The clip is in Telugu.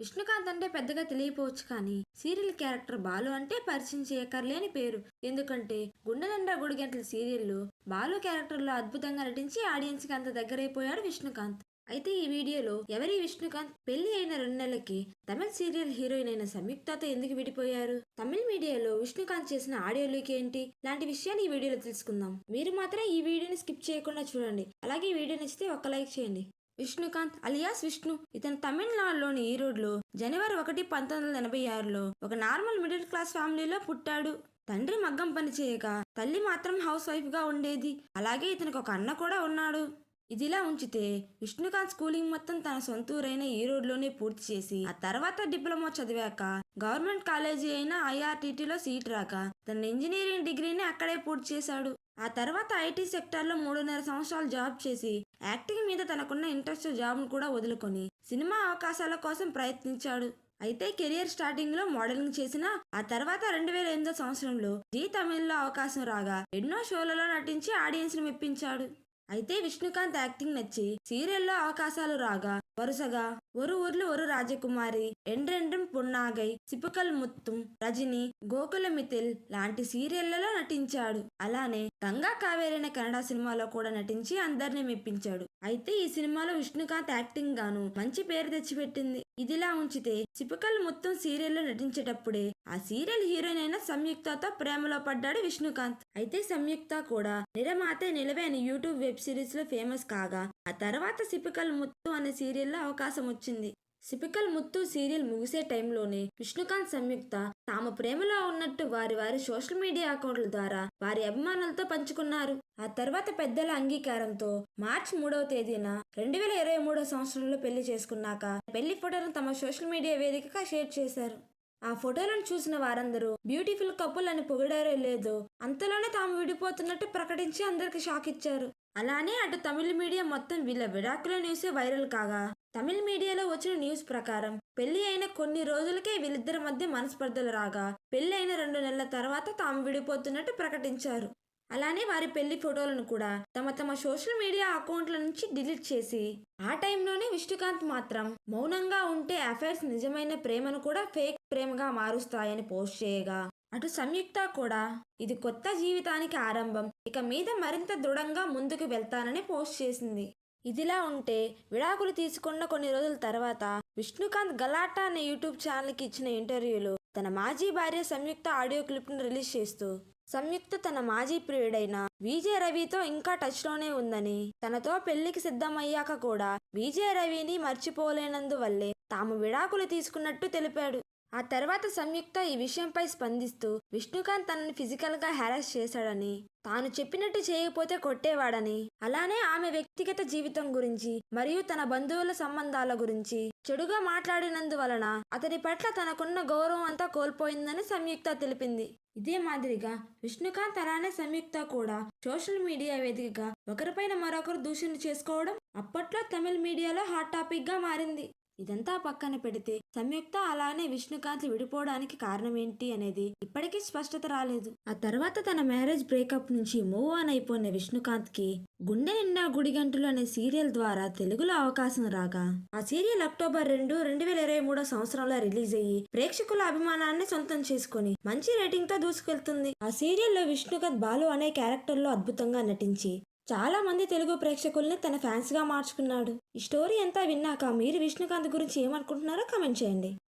విష్ణుకాంత్ అంటే పెద్దగా తెలియపోవచ్చు కానీ సీరియల్ క్యారెక్టర్ బాలు అంటే పరిచయం చేయకర్లేని పేరు. ఎందుకంటే గుండె నిండా గుడిగంటల సీరియల్లో బాలు క్యారెక్టర్లో అద్భుతంగా నటించి ఆడియన్స్కి అంత దగ్గరైపోయాడు విష్ణుకాంత్. అయితే ఈ వీడియోలో ఎవరి విష్ణుకాంత్ పెళ్ళి అయిన రెండు నెలలకి తమిళ సీరియల్ హీరోయిన్ అయిన సంయుక్తతో ఎందుకు విడిపోయారు? తమిళ మీడియాలో విష్ణుకాంత్ చేసిన ఆడియో లీక్ ఏంటి? లాంటి విషయాలు ఈ వీడియోలో తెలుసుకుందాం. మీరు మాత్రం ఈ వీడియోని స్కిప్ చేయకుండా చూడండి. అలాగే ఈ వీడియో నచ్చితే ఒక లైక్ చేయండి. విష్ణుకాంత్ అలియాస్ విష్ణు. ఇతను తమిళనాడులోని ఈరోడ్లో జనవరి ఒకటి పంతొమ్మిది వందల ఎనభై ఆరులో ఒక నార్మల్ మిడిల్ క్లాస్ ఫ్యామిలీలో పుట్టాడు. తండ్రి మగ్గం పని చేయక తల్లి మాత్రం హౌస్ వైఫ్గా ఉండేది. అలాగే ఇతనికి ఒక అన్న కూడా ఉన్నాడు. ఇదిలా ఉంచితే విష్ణుకాంత్ స్కూలింగ్ మొత్తం తన సొంత ఊరైన ఈరోడ్లోనే పూర్తి చేసి ఆ తర్వాత డిప్లొమా చదివాక గవర్నమెంట్ కాలేజీ అయిన ఐఆర్టీటీలో సీట్ రాక తన ఇంజనీరింగ్ డిగ్రీని అక్కడే పూర్తి చేశాడు. ఆ తర్వాత ఐటీ సెక్టార్లో మూడున్నర సంవత్సరాలు జాబ్ చేసి యాక్టింగ్ మీద తనకున్న ఇంట్రెస్ట్ జాబ్ను కూడా వదులుకొని సినిమా అవకాశాల కోసం ప్రయత్నించాడు. అయితే కెరియర్ స్టార్టింగ్లో మోడలింగ్ చేసిన ఆ తర్వాత రెండు వేల ఎనిమిదో సంవత్సరంలో జీ తమిళ్ళో అవకాశం రాగా ఎన్నో షోలలో నటించి ఆడియన్స్ని మెప్పించాడు. అయితే విష్ణుకాంత్ యాక్టింగ్ నచ్చి సీరియల్లో అవకాశాలు రాగా వరుసగా ஒரு ఊర్లు ஒரு రాజకుమారి ఎండ్రెండ్రం పున్నాగై సిపుకల్ ముత్తుం రజని గోకుల మితిల్ లాంటి సీరియళ్లలో నటించాడు అలానే గంగా కావేరి అనే కన్నడ సినిమాలో కూడా నటించి అందరిని మెప్పించాడు అయితే ఈ సినిమాలో విష్ణుకాంత్ యాక్టింగ్ గాను మంచి పేరు తెచ్చిపెట్టింది ఇదిలా ఉంచితే సిపుకల్ ముత్తం సీరియల్లో నటించేటప్పుడే ఆ సీరియల్ హీరోయిన్ అయిన సంయుక్తతో ప్రేమలో పడ్డాడు విష్ణుకాంత్ అయితే సంయుక్త కూడా నిరమాతే నిలవే అనే యూట్యూబ్ వెబ్ సిరీస్ లో ఫేమస్ కాగా ఆ తర్వాత సిపికల్ ముత్తు అనే సీరియల్లో అవకాశం వచ్చింది సిపికల్ ముత్తు సీరియల్ ముగిసే టైంలోనే విష్ణుకాంత్ సంయుక్త తాము ప్రేమలో ఉన్నట్టు వారి వారి సోషల్ మీడియా అకౌంట్ల ద్వారా వారి అభిమానులతో పంచుకున్నారు. ఆ తర్వాత పెద్దల అంగీకారంతో మార్చి మూడవ తేదీన రెండు వేల ఇరవై మూడో సంవత్సరంలో పెళ్ళి చేసుకున్నాక పెళ్ళి ఫోటోను తమ సోషల్ మీడియా వేదికగా షేర్ చేశారు. ఆ ఫోటోలను చూసిన వారందరూ బ్యూటిఫుల్ కపుల్ అని పొగిడారో లేదో అంతలోనే తాము విడిపోతున్నట్టు ప్రకటించి అందరికి షాక్ ఇచ్చారు అలానే అటు తమిళ మీడియా మొత్తం వీళ్ళ విడాకుల న్యూసే వైరల్ కాగా తమిళ మీడియాలో వచ్చిన న్యూస్ ప్రకారం పెళ్ళి అయిన కొన్ని రోజులకే వీళ్ళిద్దరి మధ్య మనస్పర్ధలు రాగా పెళ్ళి అయిన రెండు నెలల తర్వాత తాము విడిపోతున్నట్టు ప్రకటించారు. అలానే వారి పెళ్ళి ఫోటోలను కూడా తమ తమ సోషల్ మీడియా అకౌంట్ల నుంచి డిలీట్ చేసి ఆ టైంలోనే విష్ణుకాంత్ మాత్రం మౌనంగా ఉంటే అఫైర్స్ నిజమైన ప్రేమను కూడా ఫేక్ ప్రేమగా మారుస్తాయని పోస్ట్ చేయగా అటు సంయుక్త కూడా ఇది కొత్త జీవితానికి ఆరంభం ఇక మీద మరింత దృఢంగా ముందుకు వెళ్తానని పోస్ట్ చేసింది. ఇదిలా ఉంటే విడాకులు తీసుకున్న కొన్ని రోజుల తర్వాత విష్ణుకాంత్ గలాటా అనే యూట్యూబ్ ఛానల్కి ఇచ్చిన ఇంటర్వ్యూలో తన మాజీ భార్య సంయుక్త ఆడియో క్లిప్ను రిలీజ్ చేస్తూ సంయుక్త తన మాజీ ప్రియుడైన విజయ రవితో ఇంకా టచ్లోనే ఉందని తనతో పెళ్ళికి సిద్ధమయ్యాక కూడా విజయ రవిని మర్చిపోలేనందువల్లే తాము విడాకులు తీసుకున్నట్టు తెలిపాడు. ఆ తర్వాత సంయుక్త ఈ విషయంపై స్పందిస్తూ విష్ణుకాంత్ తనని ఫిజికల్గా హ్యారాస్ చేశాడని తాను చెప్పినట్టు చేయకపోతే కొట్టేవాడని అలానే ఆమె వ్యక్తిగత జీవితం గురించి మరియు తన బంధువుల సంబంధాల గురించి చెడుగా మాట్లాడినందువలన అతని పట్ల తనకున్న గౌరవం అంతా కోల్పోయిందని సంయుక్త తెలిపింది. ఇదే మాదిరిగా విష్ణుకాంత్ అలానే సంయుక్త కూడా సోషల్ మీడియా వేదికగా ఒకరిపైన మరొకరు దూషణ చేసుకోవడం అప్పట్లో తమిళ మీడియాలో హాట్ టాపిక్గా మారింది. ఇదంతా పక్కన పెడితే సంయుక్త అలానే విష్ణుకాంత్ విడిపోవడానికి కారణం ఏంటి అనేది ఇప్పటికీ స్పష్టత రాలేదు. ఆ తర్వాత తన మ్యారేజ్ బ్రేకప్ నుంచి మూవ్ ఆన్ అయిపోయిన విష్ణుకాంత్కి గుండె నిండా గుడిగంటలు అనే సీరియల్ ద్వారా తెలుగులో అవకాశం రాగా ఆ సీరియల్ అక్టోబర్ రెండు రెండు వేల ఇరవై మూడో సంవత్సరంలో రిలీజ్ అయ్యి ప్రేక్షకుల అభిమానాన్ని సొంతం చేసుకుని మంచి రేటింగ్తో దూసుకెళ్తుంది. ఆ సీరియల్లో విష్ణుకాంత్ బాలు అనే క్యారెక్టర్లో అద్భుతంగా నటించి చాలా మంది తెలుగు ప్రేక్షకుల్ని తన ఫ్యాన్స్గా మార్చుకున్నాడు. ఈ స్టోరీ అంతా విన్నాక మీరు విష్ణుకాంత్ గురించి ఏమనుకుంటున్నారో కమెంట్ చేయండి.